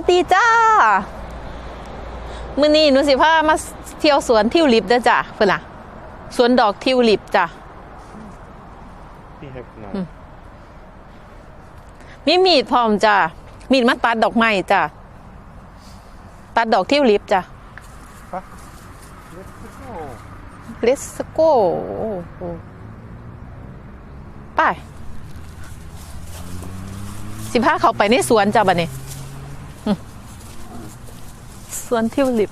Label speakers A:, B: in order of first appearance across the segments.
A: วัสดีจ้า มื้อนี้หนูสิพามาเที่ยวสวนทิวลิปเด้อจ้ะเพิ่นน่ะ สวนดอกทิวลิปจ้ะ
B: พี่แฮกนา
A: มีมีดพร้อมจ้ะ มีดมาตัดดอกไม้จ้ะ ตัดดอกทิวลิปจ้ะ
B: เลสโก้
A: Let's go ไป สิพาเขาไปในสวนจ้ะบัดนี้อืม สวนทิวลิป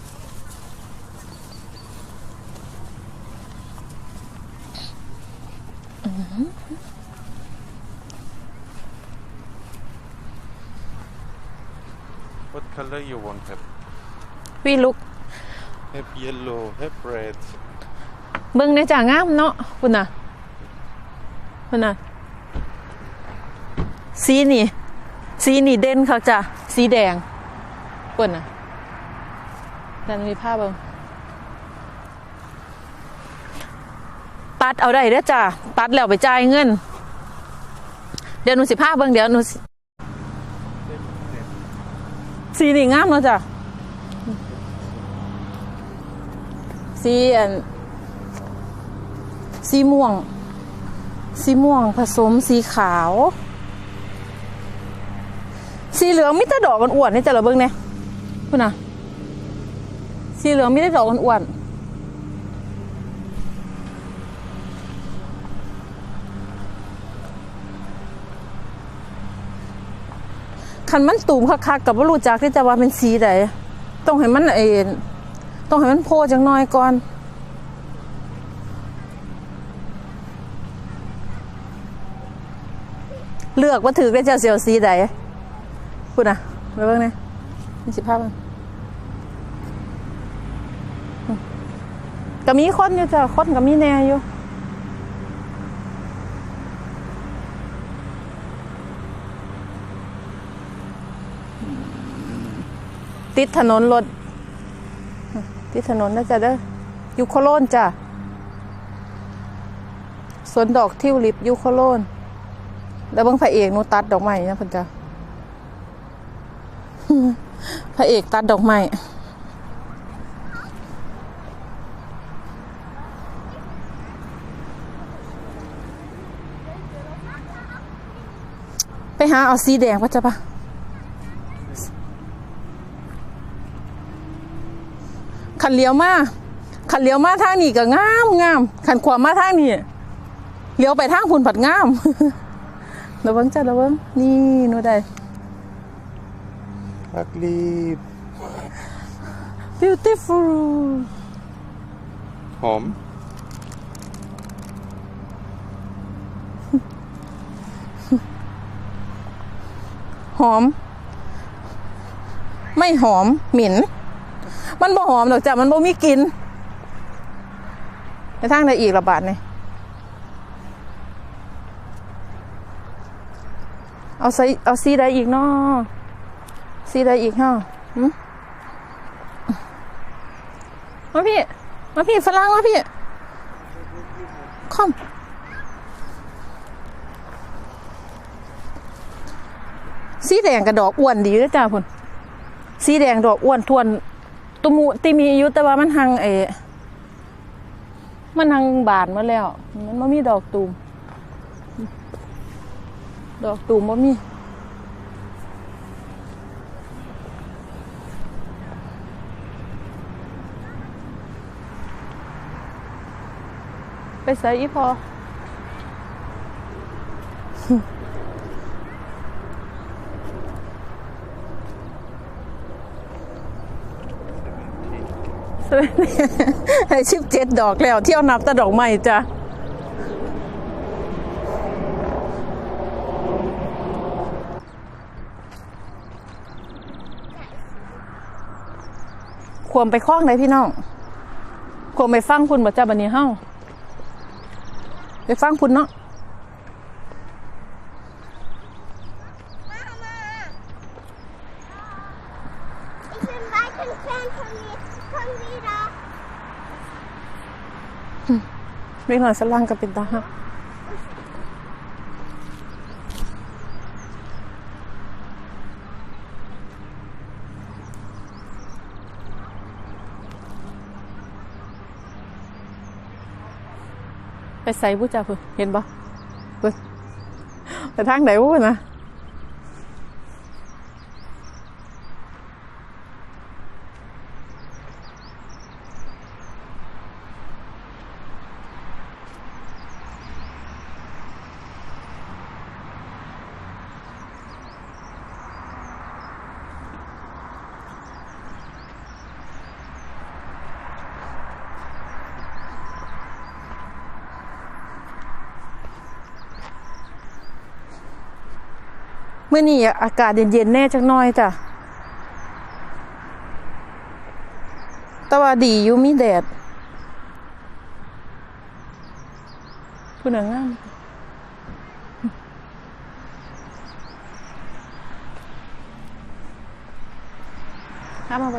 B: What color you want have
A: วิลุก
B: have yellow have red
A: เบิ่งในจ่างามเนาะคุณน่ะคุณน่ะ สีนี่ สีนี่เด่นค่ะจ้ะ สีแดงคุณน่ะ นั่นมีภาพบิ่งตัดเอาได้เด้อจ้ะตัดแล้วไปจ่ายเงิน เดี๋ยวหนูสิพาเบิ่งเดี๋ยวหนูสิสีนี่งามเนาะจ้ะสีอันสีม่วง สีม่วงผสมสีขาว สีเหลืองมิตรดอกกันอ้วนนี่จะเระเบิงเนี่ยพูดนะ สีเหลืองมิตรดอกอ้วนๆคันมันตูมคักๆกับว่ารู้จักที่จะว่าเป็นสีใดต้องให้มันเอ็นต้องให้มันโพจังน้อยก่อนเลือกว่าถือได้เจ้าเสียวสีใดพูดนะไปเบิ่งนี่ยมีสิภาพมั ก็มีคนอยู่จ้ะคนก็มีแน่อยู่ติดถนนรถติดถนนนะจ๊ะเด้อยูโคโลนจ้ะสวนดอกทิวลิปยูโคโลน แล้วเบิ่งพระเอกนูตัดดอกไม้นะพ่นจ้ะพระเอกตัดดอกไม้ ไปหาเอาสีแดงว่าจะปะขันเลี้ยวมาขันเลี้ยวมาทางนี้ก็งามงามขันขวามาทางนี้เลี้ยวไปทางพุ่นผัดงามระวังจ้ะระวังนี่หนูได้
B: ugly
A: beautiful
B: หอม
A: หอม ไม่หอมหม็นมันบ่หอมดอกจ้ะมันบ่มีกลิ่นในทางใดอีกระบาดเนี่ยเอาใส่เอาสีใดอีกเนาะสีใดอีกเนาะมาพี่ มาพี่ฝรั่งมาพี่ คอม สีแดงกับดอกอ้วนดีอยู่เด้อจ้าพุ่นสีแดงดอกอ้วนทวนตุมูติมีอายุแต่ว่ามันหังเอมันหังบานมาแล้ว มันไม่มีดอกตูม ดอกตูมบ่มีไปใส่อีพอ ให้ชิบเจ็ดดอกแล้ว เที่ยวนับแต่ดอกไม้จ้ะควรไปคล้องไหนพี่น้องควรไปฟังคุณบ่จ้าบันนี้เฮ้าไปฟังคุณเนาะ ไม่กน้สล่งก็เป็นตาหัไปใส่ผู้จ่าเพื่อเห็นปะพื่ไปทางไหนวะนะ เมื่อนี้อากาศเย็นๆแน่จักน่อยจ้ะแต่ว่าดีอยู่มีแดดผู้หนังงามห้ามมาไ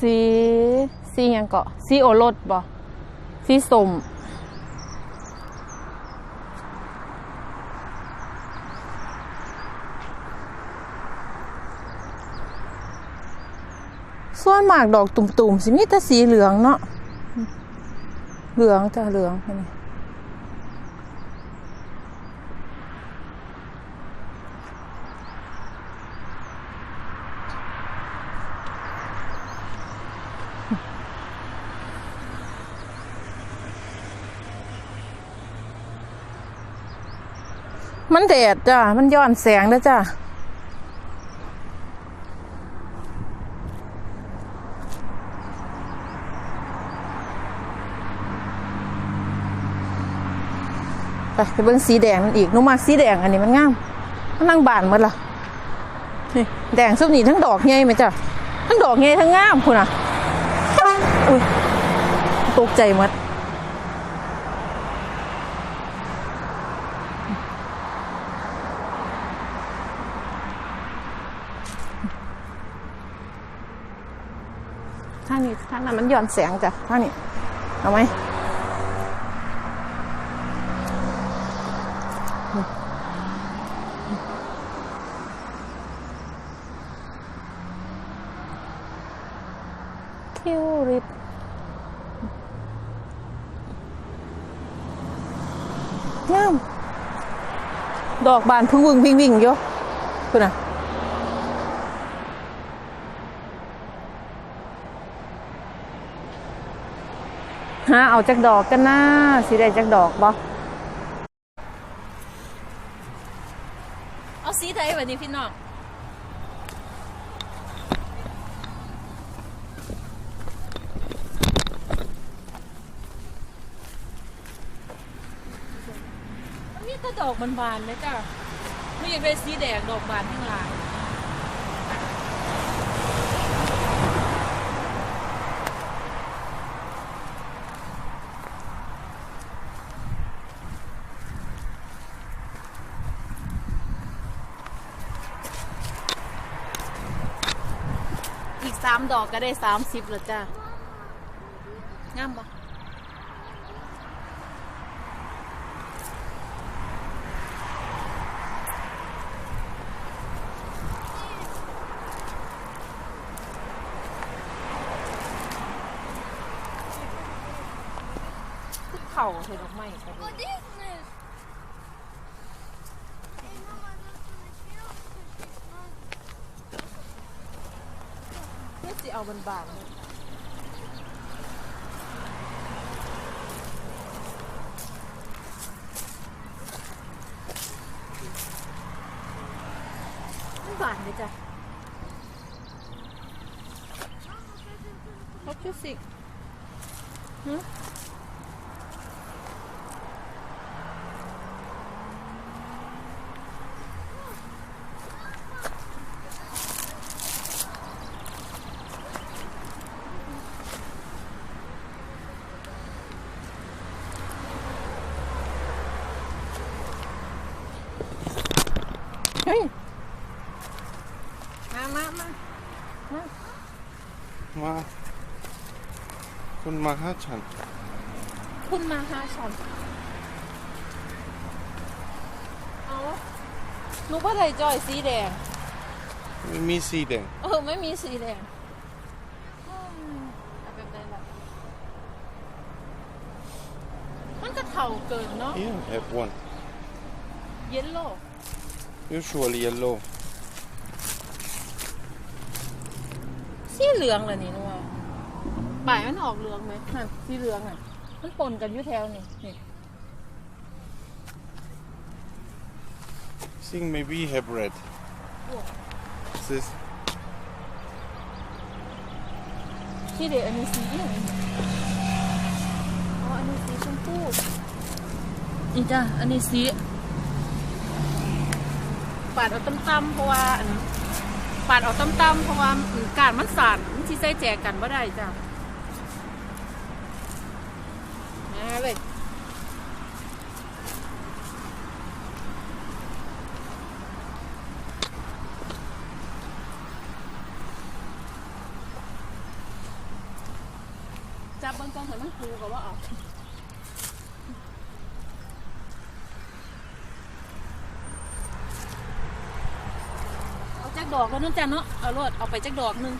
A: สีสียังเกาะสีโอรสบ่สีสมส่วนมากดอกตุ่มๆสิมีแต่สีเหลืองเนาะเหลืองจ้ะเหลืองนี่ มันแดดจ้ะ มันย้อนแสงนะจ้ะ ไปไปเบิ่งสีแดงมันอีกนุ่มมากสีแดงอันนี้มันงาม มันนั่งบานหมดล่ะนี่แดงสุดนี่ทั้งดอกใหญ่ไหมจ้ะ ทั้งดอกใหญ่ทั้งงามคุณอะ อุ้ยตกใจหมด ท่างนี้ท่างนั้นมัน ย้อนแสงจ้ะท่างนี้เอาไหมคิวริบงามดอกบานพึ่งวึงวิ่งวิ่งอยู่คุณน่ะ หาเอาจากดอกกันนะสิได้จากดอกบ่เอาสีใดวันนี้พี่น้องมีแต่ดอกบานๆเลยจ้ะไม่อยากได้สีแดงดอกบานทั้งหลาย สามดอกก็ได้สามสิบแล้วจ้ะงามปะเข่าเห็นดอกไม้กัน เพื่อสิเอาบานๆเลยมันบานเลยจ้ะ What you think? Hmm? Hey. มามามา
B: มา คุณมาหาฉัน
A: คุณมาหาฉันเอาหนูบ่ได้จอยสีแดง
B: ไม่มีสีแดง
A: เออ ไม่มีสีแดงอืมเอาแบบใดล่ะมันก็เท่าเกินเนาะ
B: Here have one
A: เย็นโล
B: usually yellow
A: สีเหลืองเหรอนี่นั วป่ายมันออกเหลืองไหมนั่นสีเหลืองอะ มันปนกันอยู่แถวนี่นี่
B: think maybe have red this
A: สีเด็กอันนี้สีอหย่างนี้อ๋ออันนี้สีชมพูนี่จ้ะอันนี้สีปาดเอาตั้มๆเพราะว่าอันปาดเอาตั้มๆเพราะว่าอืมการมันสั่นมันสิใส่แจกกันบ่ได้จ้ะมา เลยจับเบิ้งกองให้มันคูกับว่าเอาเอาจักดอกแล้วนั่นจ้ะเนาะเอารวดเอาไปจักดอกนึง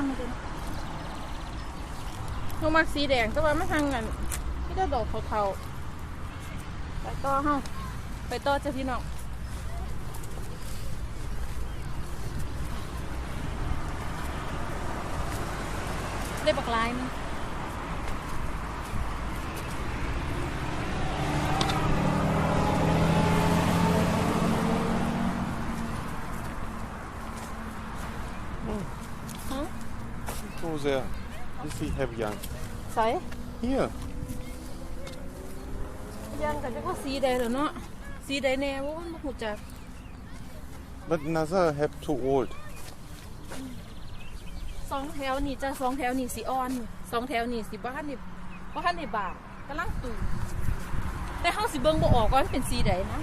A: ามเลยเรามักสีแดงแต่ว่าไม่ทางกันพี่ได้ดอกเทาๆไปต่อเฮาไปต่อเจ้าพี่น้องได้บักลายมั้ย ฮะ
B: go there if we have young
A: ใส่
B: here
A: ยังกันจะก็สีแดงแล้วเนาะสีแดงแน่ว่ามันบ่หูจัก
B: but another have too old
A: สองแถวนี่จ้ะสองแถวนี่สีอ่อนนี่สองแถวนี่สีบ้านนี่บ้านในบางกำลังตูแต่เฮาสิเบิ่งบ่ออกว่ามันเป็นสีใดนะ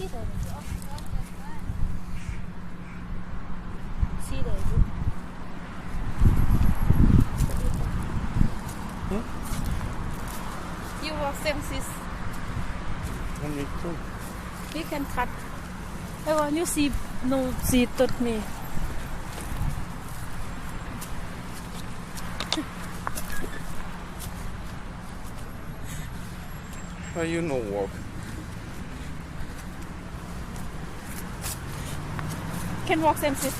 A: สีใดสีใดดู
B: Hmm?
A: You walk same sis
B: and me too
A: we can cut ไอ้ว่า you see no see ตุดนี่
B: why you no walk
A: can walk same sis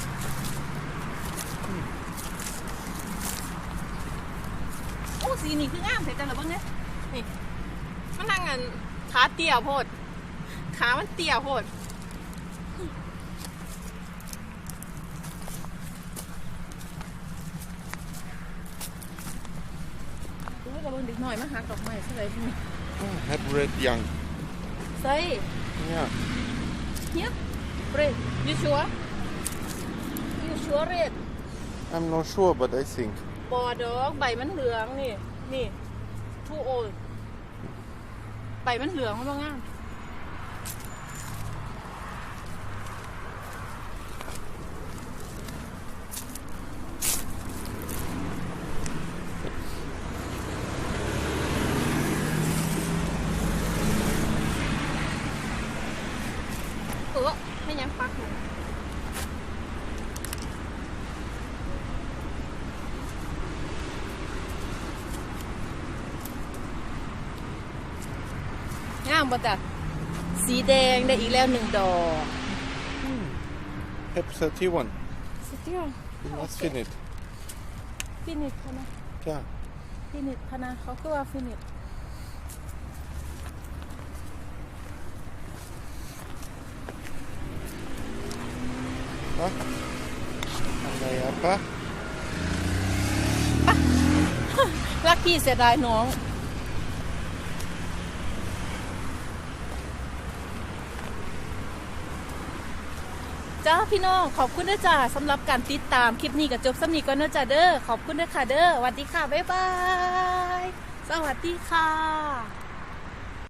A: โอ้สีนี่คืองามเสียจังเลยบ้างเนี่ยนี่มันนั่งกันขาเตี้ยโพด ขามันเตี้ยโพดอุ้ยกระเบื้องเด็กหน่อยมาหาดอกไม้ใช่ไหมพี่
B: oh, have red young
A: ใส่
B: yeah
A: เฮียเรดยูชัว ยูชัวเรด
B: I'm not sure but I think
A: บอดอกใบมันเหลืองนี่ นี่ทูโอใบมันเหลืองมันบ่งามเออให้ยังปักหน่อยงาม บ่จ้ะสีแดงได้อีกแล้วหนึ่งดอก
B: have 31
A: สุดยอด
B: you must finish
A: ฟินิชพะนะ
B: yeah
A: ฟินิชพะนะเขาคือว่าฟินิช
B: ฮะอะไรอะปะ
A: ลักกี้เสียดายน้อง จ้าพี่น้องขอบคุณนะจ้าสำหรับการติดตามคลิปนี้กับจบสำนีก่อนนะจ้าเด้อขอบคุณนะค่ะเด้อสวัสดีค่ะบ๊ายบาย สวัสดีค่ะ